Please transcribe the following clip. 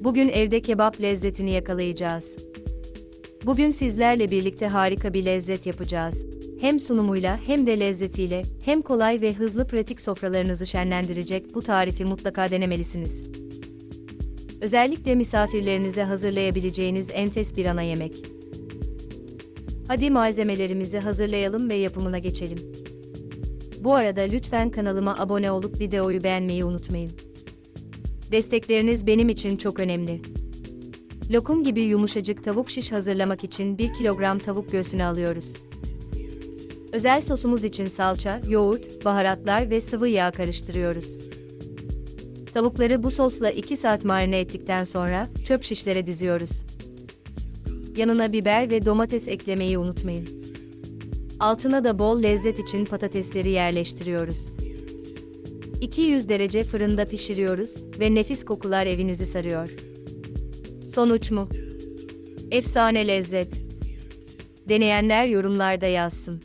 Bugün evde kebap lezzetini yakalayacağız. Bugün sizlerle birlikte harika bir lezzet yapacağız. Hem sunumuyla hem de lezzetiyle, hem kolay ve hızlı pratik sofralarınızı şenlendirecek bu tarifi mutlaka denemelisiniz. Özellikle misafirlerinize hazırlayabileceğiniz enfes bir ana yemek. Hadi malzemelerimizi hazırlayalım ve yapımına geçelim. Bu arada lütfen kanalıma abone olup videoyu beğenmeyi unutmayın. Destekleriniz benim için çok önemli. Lokum gibi yumuşacık tavuk şiş hazırlamak için 1 kilogram tavuk göğsünü alıyoruz. Özel sosumuz için salça, yoğurt, baharatlar ve sıvı yağ karıştırıyoruz. Tavukları bu sosla 2 saat marine ettikten sonra çöp şişlere diziyoruz. Yanına biber ve domates eklemeyi unutmayın. Altına da bol lezzet için patatesleri yerleştiriyoruz. 200 derece fırında pişiriyoruz ve nefis kokular evinizi sarıyor. Sonuç mu? Efsane lezzet. Deneyenler yorumlarda yazsın.